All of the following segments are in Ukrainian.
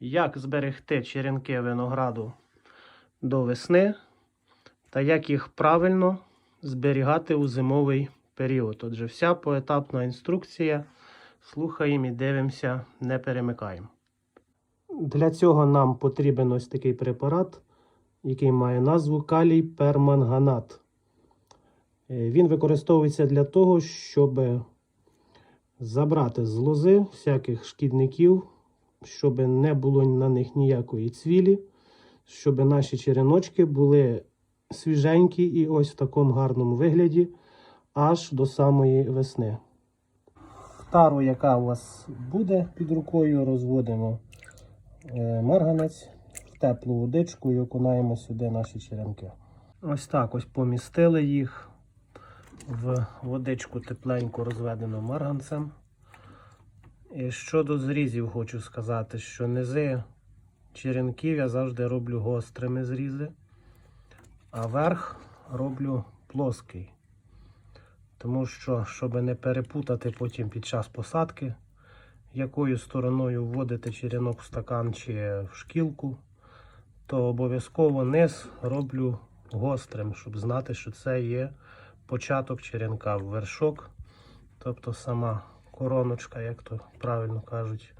як зберегти черенки винограду до весни та як їх правильно зберігати у зимовий період. Отже, вся поетапна інструкція. Слухаємо і дивимося, не перемикаємо. Для цього нам потрібен ось такий препарат, який має назву калій перманганат. Е, Він використовується для того, щоб забрати з лози всяких шкідників, щоб не було на них ніякої цвілі, щоб наші череночки були свіженькі і ось в такому гарному вигляді аж до самої весни. Тару, яка у вас буде під рукою, розводимо е, марганець в теплу водичку і окунаємо сюди наші черенки. Ось так ось помістили їх в водичку тепленько розведену марганцем. І щодо зрізів, хочу сказати, що низи черенків я завжди роблю гострими зрізи, а верх роблю плоский. Тому що, щоб не перепутати потім під час посадки, якою стороною вводити черенок в стакан чи в шкілку, то обов'язково низ роблю гострим, щоб знати, що це є початок черенка в вершок, тобто сама короночка, як то правильно кажуть,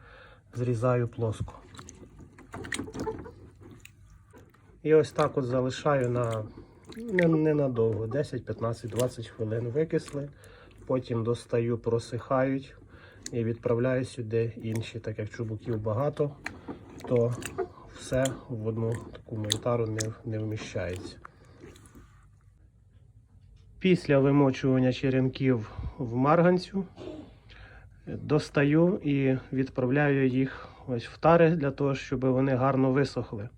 зрізаю плоско. І ось так от залишаю на не- ненадовго, 10, 15, 20 хвилин викисли. Потім достаю, просихають і відправляю сюди інші, так як чубуків багато, то все в одну таку монтару не, не вміщається. Після вимочування черенків в марганцю достаю і відправляю їх ось в тари для того, щоб вони гарно висохли.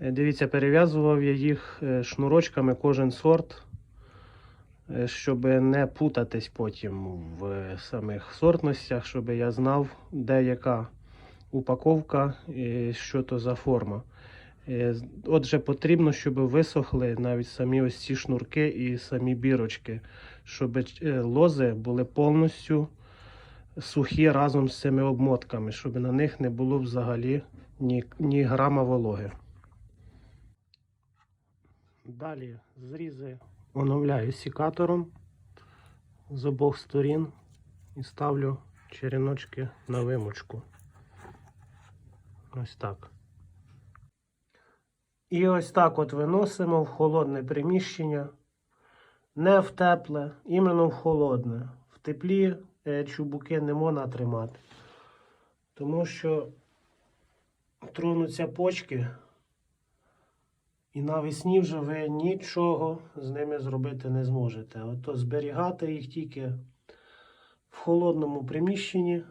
Е, Дивіться, перев'язував я їх е, шнурочками кожен сорт, е, щоб не путатись потім в самих сортностях, щоб я знав, де яка упаковка і що то за форма. Е, Отже, потрібно, щоб висохли навіть самі ось ці шнурки і самі бірочки, щоб е, лози були повністю сухі разом з цими обмотками, щоб на них не було взагалі ні, ні грама вологи. Далі зрізи оновляю сікатором з обох сторін і ставлю череночки на вимочку. Ось так. І ось так от виносимо в холодне приміщення. Не в тепле, іменно в холодне. В теплі е, чубуки не можна тримати. Тому що тронуться почки. І навесні вже ви нічого з ними зробити не зможете. Ото зберігати їх тільки в холодному приміщенні,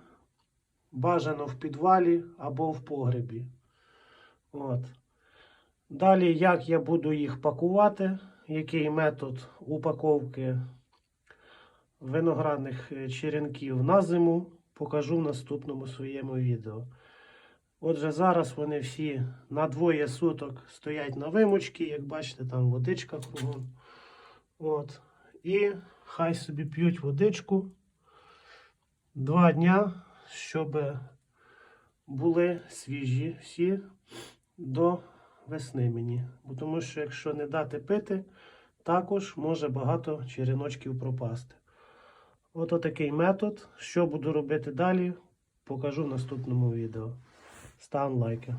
бажано в підвалі або в погребі. От. Далі, як я буду їх пакувати, який метод упаковки виноградних е, черенків на зиму, покажу в наступному своєму відео. Отже, зараз вони всі на двоє суток стоять на вимочці, як бачите, там водичка кругом. От. І хай собі п'ють водичку два дня, щоб були свіжі всі до весни мені. Бо тому що якщо не дати пити, також може багато череночків пропасти. От такий метод. Що буду робити далі, покажу в наступному відео. Став лайки.